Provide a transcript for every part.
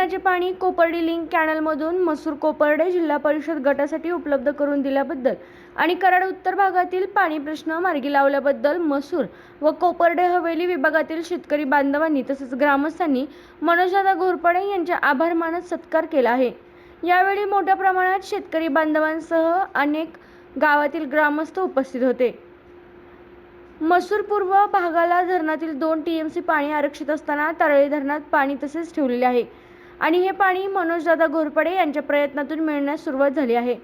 धरणाचे पाणी कोपर्डी लिंक कॅनलमधून मसूर कोपर्डे जिल्हा परिषद गटासाठी उपलब्ध करून दिल्याबद्दल आणि कराड उत्तर भागातील पाणी प्रश्न मार्गी लावल्याबद्दल मसूर व कोपर्डे हवेली विभागातील शेतकरी बांधवांनी तसेच ग्रामस्थांनी मनोजदादा घोरपडे यांचे आभार मानत सत्कार केला आहे. यावेळी मोठ्या प्रमाणात शेतकरी बांधवांसह अनेक गावातील ग्रामस्थ उपस्थित होते. मसूर पूर्व भागाला धरणातील दोन टीएमसी पाणी आरक्षित असताना तरळी धरणात पाणी तसेच ठेवलेले आहे. आणि हे पाणी मनोजदादा घोरपडे यांच्या प्रयत्नातून मिळण्यास सुरुवात झाली आहे.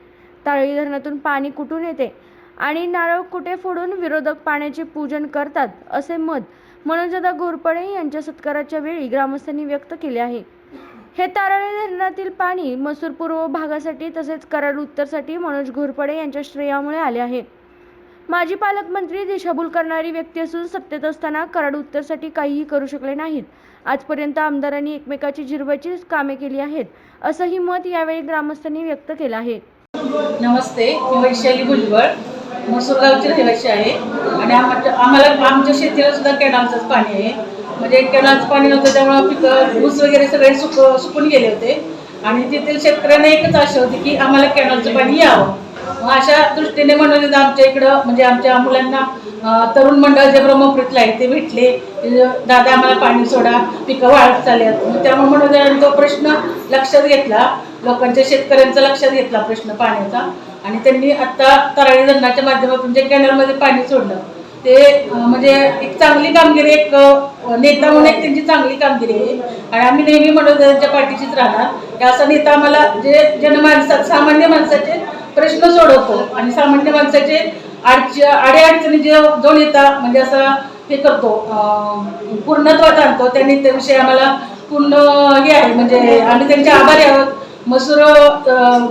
ताळी धरणातून पाणी कुठून येते? आणि नारळ कुठे फोडून विरोधक पाण्याचे पूजन करतात? असे मत मनोजदादा घोरपडे यांच्या सत्काराच्या वेळी ग्रामस्थांनी व्यक्त केले आहे. हे तारळे धरणातील पाणी मसूर पूर्व भागासाठी तसेच कराड उत्तरसाठी मनोज घोरपडे यांच्या श्रेयामुळे आले आहे. माजी पालकमंत्री दिशाभूल करणारी व्यक्ती असून सत्तेत असताना कराड उत्तरसाठी काहीही करू शकले नाहीत. आजपर्यंत आमदारांनी एकमेकाची जिरवायची कामे केली आहेत असंही मत यावेळी ग्रामस्थांनी व्यक्त केलं आहे. नमस्ते मी वैशाली भुजबळ. मसूरगावची रहिवासी आहे. आणि आमच्या आम्हाला आमच्या शेतीला सुद्धा कॅनलचंच पाणी आहे. म्हणजे कॅनलचं पाणी नव्हतं त्यामुळे पिकं ऊस वगैरे सगळे सुक सुकून गेले होते. आणि तेथील शेतकऱ्यांना एकच आशा होती की आम्हाला कॅनलचं पाणी यावं. मग अशा दृष्टीने म्हणून आमच्या इकडं म्हणजे आमच्या मुलांना तरुण मंडळ जे ब्रह्मपुरीतलं आहे ते भेटले. दादा आम्हाला पाणी सोडा पिकं वाढत चालल्यात. मग त्यामुळे म्हणून तो प्रश्न लक्षात घेतला लोकांच्या शेतकऱ्यांचा लक्षात घेतला प्रश्न पाण्याचा आणि त्यांनी आता तराळी धरणाच्या माध्यमातून जे कॅनलमध्ये पाणी सोडलं ते म्हणजे एक चांगली कामगिरी एक नेता म्हणून एक त्यांची चांगली कामगिरी आहे. आणि आम्ही नेहमी मनोदयांच्या पाठीशीच राहणार. असा नेता आम्हाला जे जनमानसात सामान्य माणसाचे प्रश्न सोडवतो. आणि सामान्य माणसाचे अडच अडीअडचणी जे जाऊन येतात म्हणजे असा हे करतो. पूर्णत्वात आणतो. त्यांनी त्याविषयी आम्हाला पूर्ण हे आहे. म्हणजे आम्ही त्यांचे आभारी आहोत. मसूर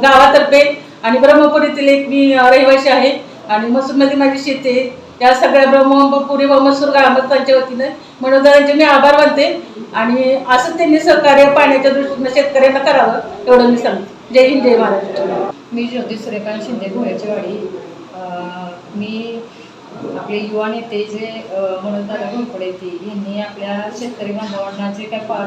गावातर्फे आणि ब्रह्मपुरीतील एक मी रहिवासी आहे. आणि मसूरमध्ये माझी शेती आहे. या सगळ्या ब्रह्मपुरी व मसूर ग्रामस्थांच्या वतीनं त्यांचे मी आभार मानते. आणि असं त्यांनी सहकार्य पाण्याच्या दृष्टीनं शेतकऱ्यांना करावं एवढं मी सांगते. जय हिंद जय महाराष्ट्र मी ज्योती सूर्यकांत शिंदे भोयाची अं, मी आपले युवा नेते जे मनोजदादा घोरपडे ती यांनी आपल्या शेतकरी बांधवांना जे काही पा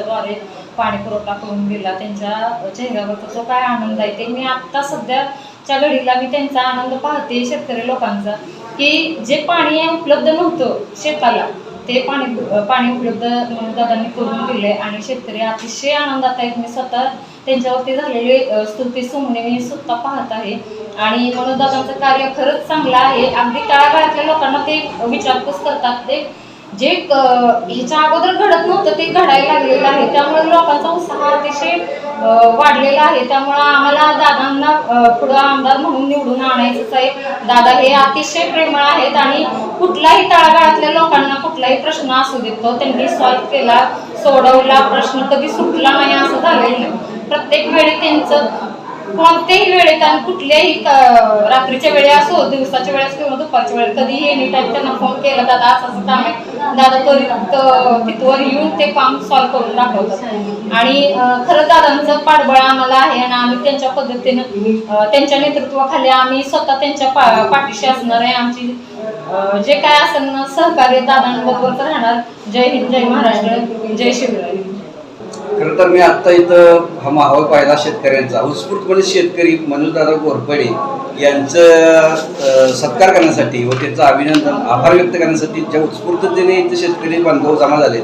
द्वारे पाणी पुरवठा करून दिला त्यांच्या चेहऱ्यावरचा जो काय आनंद आहे ते मी आत्ता सध्याच्या घडीला मी त्यांचा आनंद पाहते शेतकरी लोकांचा की जे पाणी उपलब्ध नव्हतं शेताला ते पाणी पाणी उपलब्ध दादांनी करून दिले आणि शेतकरी अतिशय आनंदात आहेत. मी स्वतः त्यांच्यावरती झालेले स्तुती सुमने मी स्वतः पाहत आहे. आणि म्हणून दादांचं कार्य खरंच चांगलं आहे. अगदी तळागाळातल्या लोकांना ते विचारपूस करतात. ते जे ह्याच्या अगोदर घडत नव्हतं ते घडायला लागलेलं आहे. त्यामुळे लोकांचा उत्साह अतिशय वाढलेला आहे त्यामुळं आम्हाला दादांना पुढं आमदार म्हणून निवडून आणायचंच आहे. दादा हे अतिशय प्रेमळ आहेत आणि कुठलाही तळागाळातल्या लोकांना कुठलाही प्रश्न असू देतो त्यांनी सॉल्व्ह केला सोडवला. प्रश्न कधी सुटला नाही असं झालेलं नाही. प्रत्येक वेळी त्यांचं कोणत्याही वेळेत आणि कुठल्याही रात्रीच्या वेळी असो दिवसाच्या वेळेस किंवा दुपारच्या वेळेस कधीही एनी टाईम त्यांना फोन केला दादा असं असं काम आहे. दादा त्वरित तिथवर येऊन ते काम सॉल्व्ह करून दाखवतात. आणि खरं दादांचं पाठबळ आम्हाला आहे आणि आम्ही त्यांच्या पद्धतीनं त्यांच्या नेतृत्वाखाली आम्ही स्वतः त्यांच्या पा- पाठीशी असणार आहे. आमची जे काय असेल ना सहकार्य दादांबरोबर राहणार. जय हिंद जय महाराष्ट्र जय शिवराय. खरं तर मी आत्ता इथं हा माहोल पाहिला शेतकऱ्यांचा. उत्स्फूर्तपणे शेतकरी मनोजदादा घोरपडे यांचं सत्कार करण्यासाठी व त्यांचं अभिनंदन आभार व्यक्त करण्यासाठी ज्या उत्स्फूर्ततेने इथं शेतकरी बांधव जमा झाले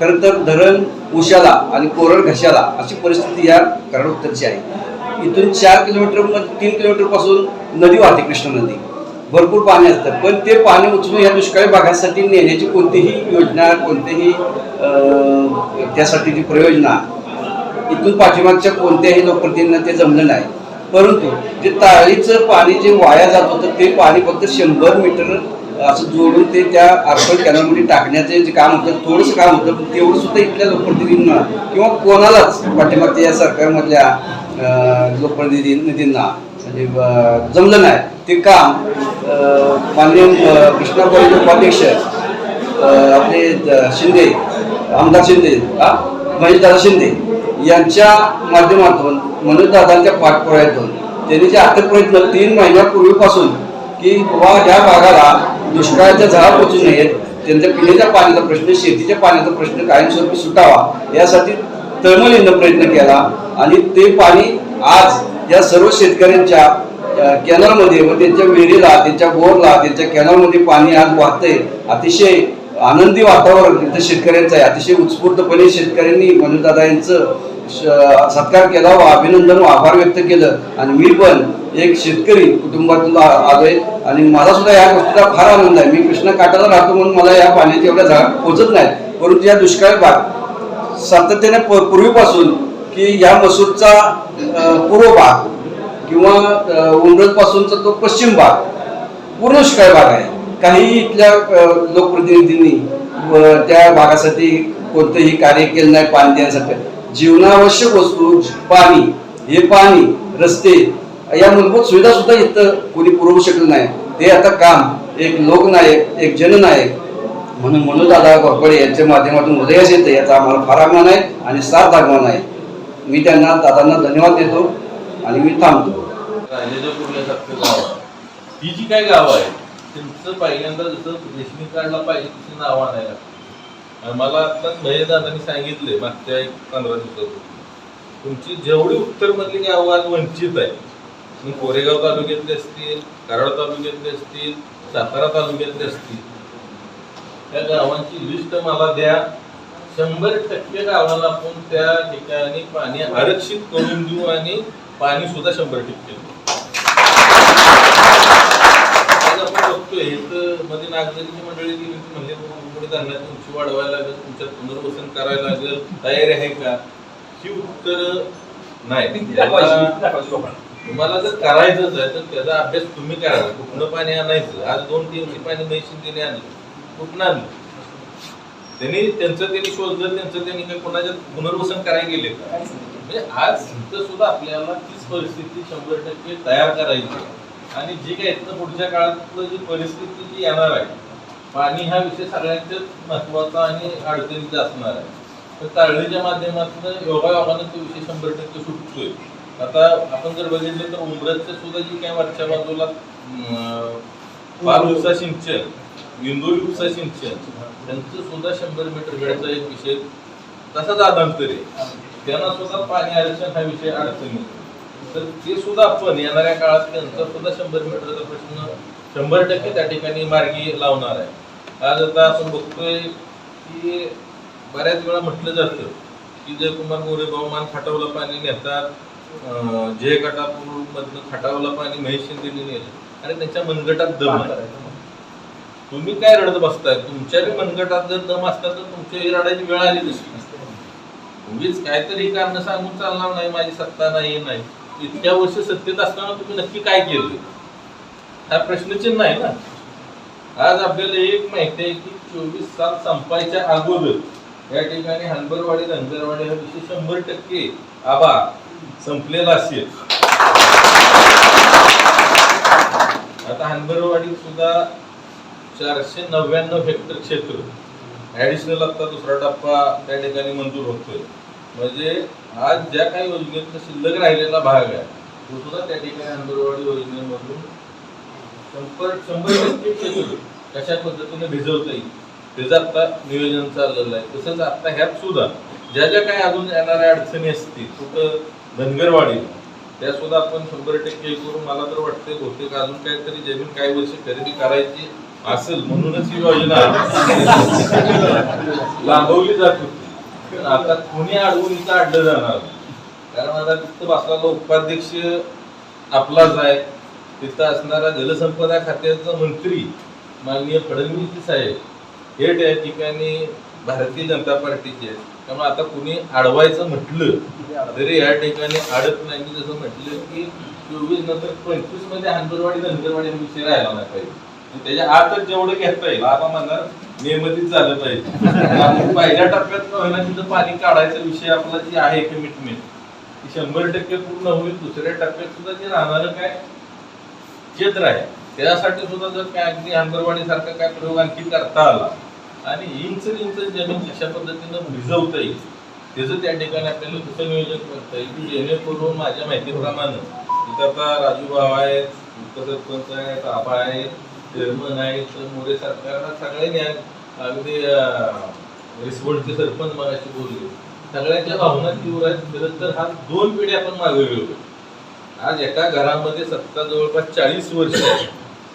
खरं तर धरण उशाला आणि कोरड घशाला अशी परिस्थिती या कराड उत्तरची आहे. इथून चार किलोमीटर तीन किलोमीटरपासून नदी वाहते कृष्णा नदी. भरपूर पाणी असतं पण ते पाणी उचलून या दुष्काळी भागासाठी नेण्याची कोणतीही योजना कोणतीही त्यासाठीची प्रयोजना इथून पाठीमागच्या कोणत्याही लोकप्रतिनिधींना ते जमलं नाही. परंतु जे ताळीचं पाणी जे वाया जात होतं ते पाणी फक्त शंभर मीटर असं जोडून ते त्या आरपण कॅनलमध्ये टाकण्याचे जे काम होतं थोडंसं काम होतं तेवढं सुद्धा इथल्या लोकप्रतिनिधींना किंवा कोणालाच पाठीमागच्या या सरकारमधल्या लोकप्रतिनिधींना जमलं नाही ते काम माननीय कृष्णा कॉलेज उपाध्यक्ष आपले शिंदे आमदार शिंदे हा महेशदादा शिंदे यांच्या माध्यमातून मनोजदादांच्या पाठपुराव्यातून त्यांनी जे आता प्रयत्न तीन महिन्यापूर्वीपासून की बाबा ह्या भागाला दुष्काळाच्या झळा पोचू नयेत त्यांच्या पिण्याच्या पाण्याचा प्रश्न शेतीच्या पाण्याचा प्रश्न कायमस्वरूपी सुटावा यासाठी तळमळीनं प्रयत्न केला आणि ते पाणी आज या सर्व शेतकऱ्यांच्या कॅनलमध्ये व त्यांच्या विहिरीला त्यांच्या बोरला त्यांच्या कॅनलमध्ये पाणी आज वाहतंय. अतिशय आनंदी वातावरण इथं शेतकऱ्यांचं आहे. अतिशय उत्स्फूर्तपणे शेतकऱ्यांनी मनोजदादा यांचं सत्कार केला व अभिनंदन व आभार व्यक्त केलं. आणि मी पण एक शेतकरी कुटुंबातून आलोय. आणि मला सुद्धा या गोष्टीचा फार आनंद आहे. मी कृष्णा काठाला राहतो म्हणून मला या पाण्याची एवढ्या झाड पोचत नाही परंतु या दुष्काळी भाग सातत्याने प- पूर्वीपासून की या मसूरचा पूर्व भाग किंवा उमरत पासूनचा तो पश्चिम भाग पूर्ण दुष्काळ भाग आहे. काही इथल्या लोकप्रतिनिधींनी त्या भागासाठी कोणतंही कार्य केलं नाही पाणी देण्यासाठी. जीवनावश्यक वस्तू पाणी हे पाणी रस्ते या मूलभूत सुविधा सुद्धा इथं कोणी पुरवू शकलं नाही. ते आता काम एक लोकनायक एक जननायक म्हणून मनोजदादा घोरपडे यांच्या माध्यमातून उदयास येते याचा आम्हाला फार अभिमान आहे आणि सात अभिमान आहे. मी त्यांना दादांना धन्यवाद देतो आणि मी थांबतो. ही जी काय गाव आहे त्यांचं पहिल्यांदा जसं रेशनिंग कार्डला पाहिजे तशी नाव आणायला आणि मला आता मयदादांनी सांगितले मागच्या एक पंधरा दिवसात. तुमची जेवढी उत्तरमधली गावं आज वंचित आहे कोरेगाव तालुक्यातले असतील कराड तालुक्यातले असतील सातारा तालुक्यातले असतील त्या गावांची लिस्ट मला द्या. शंभर टक्के गावाला आपण त्या ठिकाणी पाणी आरक्षित करून देऊ आणि पाणी सुद्धा शंभर टक्के मध्ये नागरिकांची मंडळी म्हणले पुढे धरणाची उंची वाढवायला लागेल तुमच्यात पुनर्वसन करायला लागेल तयारी आहे का? ही उत्तर नाही. तुम्हाला जर करायचंच आहे तर त्याचा अभ्यास तुम्ही करा कुठनं पाणी आणायचं? आज दोन दिवशी पाणी मैशिंदीने आणलं कुठनं आणलं? त्यांनी त्यांचं त्यांनी शोधलं त्यांचं त्यांनी काही कोणाच्या पुनर्वसन करायला गेले म्हणजे आज इथं सुद्धा आपल्याला तीच परिस्थिती शंभर टक्के तयार करायची आणि जी काय इथं पुढच्या काळात जी परिस्थिती जी येणार आहे पाणी हा विषय सगळ्यांच्याच महत्त्वाचा आणि अडचणीचा असणार आहे. तर ताळणीच्या माध्यमातून योगायोगानं तो विषय शंभर टक्के सुटतोय. आता आपण जर बघितलं तर उमरतचं सुद्धा जी काही वरच्या बाजूला फार दिवसा सिंचन इंदोरी उपसा सिंचन त्यांचं सुद्धा शंभर मीटर गडचा एक विषय तसाच आधार त्यांना सुद्धा पाणी आरक्षण हा विषय अडचणी तर ते सुद्धा आपण येणाऱ्या काळात त्यांचा सुद्धा शंभर मीटरचा प्रश्न शंभर टक्के त्या ठिकाणी मार्गी लावणार आहे. आज आता आपण बघतोय की बऱ्याच वेळा म्हटलं जातं की जयकुमार मोरे बहुमान खाटावला पाणी नेतात जय गटापूर मधनं खटावला पाणी महेश शिंदेने नेलं. आणि त्यांच्या मनगटात दम आहे. तुम्ही काय रडत बसताय? तुमच्या बी मनगटात जर दम असता तर तुमच्याही रडायची वेळ आली नसती तुम्हीच काहीतरी कारण सांगून चालणार नाही माझी सत्ता नाही नाही. इतक्या वर्ष सत्तेत असताना तुम्ही नक्की काय केलं? हा प्रश्नचिन्ह आहे ना? आज आपल्याला एक माहिती आहे की चोवीस साल संपायच्या अगोदर या ठिकाणी हनबरवाडी धनगरवाडी हा विषय शंभर टक्के आबा संपलेला असेल. आता हनबरवाडी सुद्धा चारशे नव्याण्णव हेक्टर क्षेत्र. ऍडिशनल आता दुसरा टप्पा त्या ठिकाणी मंजूर होतोय. म्हणजे आज ज्या काही योजनेचा शिल्लक राहिलेला भाग आहे तो सुद्धा त्या ठिकाणी अंबरवाडी योजनेमधून शंभर शंभर टक्के क्षेत्र कशा पद्धतीने भिजवता येईल त्याचं आता नियोजन चाललेलं आहे. तसंच आता ह्यात सुद्धा ज्या ज्या काही अजून येणाऱ्या अडचणी असतील कुठं धनगरवाडी त्या सुद्धा आपण शंभर टक्के करून मला तर वाटते बहुतेक अजून काहीतरी जमीन काही वर्ष खरेदी करायची असेल म्हणूनच ही योजना लांबवली जात होती. पण आता कुणी अडवून इथं अडलं जाणार? कारण आता तिथं बसलेला उपाध्यक्ष आपलाच आहे. तिथं असणारा जलसंपदा खात्याचा मंत्री माननीय फडणवीस साहेब हे त्या ठिकाणी भारतीय जनता पार्टीचे आहेत. त्यामुळे आता कुणी अडवायचं म्हटलं तरी या ठिकाणी अडत नाही. मी जसं म्हटलं की चोवीस नंतर पंचवीसमध्ये हंबरवाडी धनगरवाडी विषय राहिला नाही पाहिजे. त्याच्या आतच जेवढं घेता येईल आता म्हणणार नियमित झालं पाहिजे. आणि पहिल्या टप्प्यात का होईना तिथं पाणी काढायचा विषय आपला जी आहे कमिटमेंट ती शंभर टक्के पूर्ण होईल. दुसऱ्या टप्प्यात सुद्धा जे राहणारं काय? क्षेत्र आहे. त्यासाठी सुद्धा जर काय अगदी हंबरवाडी सारखा काय प्रयोग आणखी करता आला आणि इंच इंच जमीन अशा पद्धतीनं भिजवता येईल त्याचं त्या ठिकाणी आपल्याला कसं नियोजन करता येईल. की जेणेकरून माझ्या माहितीप्रमाणे इथं आता राजू भाव आहेत उपसरपंच आहेत आबा आहेत चेअरमन आहेत मोरे सरकार सगळ्यांनी ज्ञान अगदी अं, सरपंच मगाशी बोलले. सगळ्यांच्या भावना तीव्र आहेत. खरं तर हा दोन पिढ्या आपण मागे गेलो आज एका घरामध्ये सत्ता जवळपास चाळीस वर्ष आहे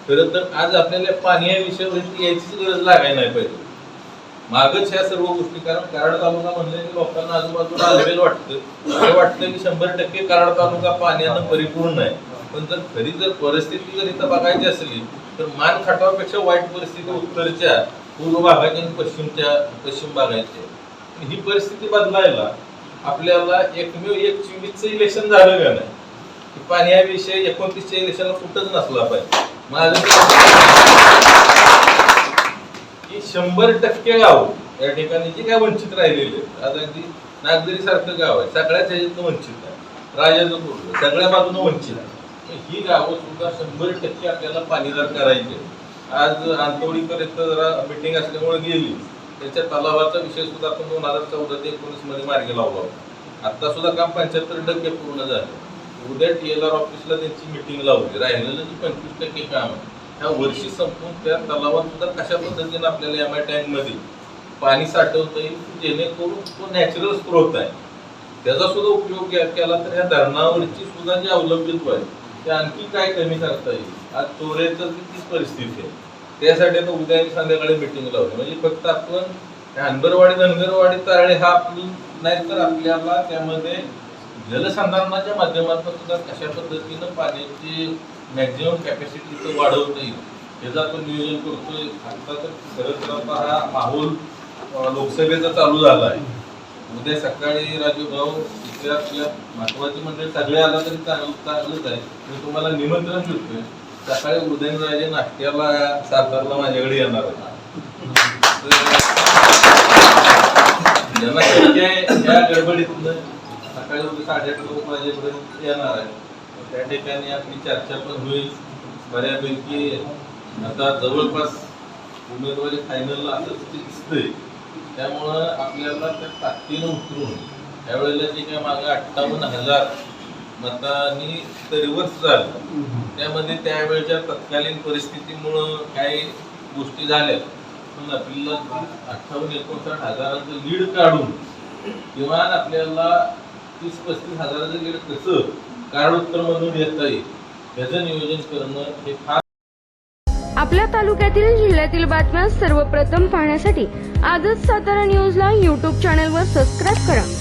खरं तर आज आपल्याला पाणी या विषयावरती यायचीच गरज लागायला नाही पाहिजे. मागच ह्या सर्व गोष्टी कारण कराड तालुका म्हणले की लोकांना आजूबाजूला अलवेल वाटतं. असं वाटतं की शंभर टक्के कराड तालुका पाण्यानं परिपूर्ण आहे. पण जर खरी जर परिस्थिती जर इथं बघायची असली तर मान खटावापेक्षा वाईट परिस्थिती उत्तरच्या पूर्व भागाची आणि पश्चिमच्या पश्चिम भागाची. आहे. ही परिस्थिती बदलायला आपल्याला एकमेव एक चोवीसचं इलेक्शन झालं का नाही की पाणी या विषय एकोणतीसच्या इलेक्शनला कुठंच नसला पाहिजे. माझं की शंभर टक्के गाव या ठिकाणी जे काय वंचित राहिलेले आहेत. आज अगदी नागदरी सारखं गाव आहे. सगळ्याच ह्याच्यातनं वंचित आहे. राजाचं पूर्ण सगळ्या बाजूनं वंचित आहे. तर ही गावं सुद्धा शंभर टक्के आपल्याला पाणीदार करायचे. आज आंतवडीकर जरा मिटिंग असल्यामुळे गेली. त्याच्या तलावाचा विषय सुद्धा आपण दोन हजार चौदा ते एकोणीसमध्ये मार्गी लावला आता सुद्धा काम पंच्याहत्तर टक्के पूर्ण झालं. उद्या टी एल आर ऑफिसला त्यांची मिटिंग लावली. राहिलेलं जे पंचवीस टक्के काम आहे. ह्या वर्षी संपून त्या तलावात सुद्धा कशा पद्धतीने आपल्याला एम आय टँकमध्ये पाणी साठवता येईल? जेणेकरून तो नॅचरल स्रोत आहे. त्याचा सुद्धा उपयोग के- केला तर ह्या धरणावरची सुद्धा जी अवलंबित्व आहे ते आणखी काय कमी करता येईल? आज चोऱ्याचं तीच परिस्थिती आहे? त्यासाठी आता उद्या आणि संध्याकाळी मिटिंग लावली म्हणजे फक्त आपण हनगरवाडी धनगरवाडी तारळे हा आपली नाही तर आपल्याला त्यामध्ये जलसंधारणाच्या माध्यमातून सुद्धा कशा पद्धतीनं पाण्याची मॅक्झिमम कॅपॅसिटी वाढवता येईल याचं आपण नियोजन करतोय आता तर खरं तर आता हा माहोल लोकसभेचा चालू झाला आहे. उद्या सकाळी राजू भाऊ इथल्या आपल्या महत्वाची मंडळी सगळे आला तरी चांगलं चांगलंच आहे. मी तुम्हाला निमंत्रण देतोय. सकाळी उदयनराजे नाट्याला सातारला माझ्याकडे येणार आहे तर ज्यांना शक्य आहे या गडबडीतनं सकाळी उद्या साडेआठ लोक वाजेपर्यंत येणार आहे त्या ठिकाणी आपली चर्चा पण होईल. बऱ्यापैकी आता जवळपास उमेदवारी फायनलला असं दिसतंय. त्यामुळं आपल्याला त्या ताकदीनं उतरून त्यावेळेला जे काय मागे अठ्ठावन्न हजार मतांनी रिव्हर्स झालं. त्यामध्ये त्यावेळेच्या तत्कालीन परिस्थितीमुळं काही गोष्टी झाल्या. पण आपल्याला अठ्ठावन्न एकोणसाठ हजाराचं लीड काढून किमान आपल्याला तीस पस्तीस हजाराचं लीड कसं कारणोत्तरमधून येता येईल याचं नियोजन करणं हे फार आपल्या तालुक्यातील जिल्ह्यातील बातम्या सर्वप्रथम पाहण्यासाठी आजच सातारा न्यूजला यूट्यूब चॅनलवर सबस्क्राईब करा.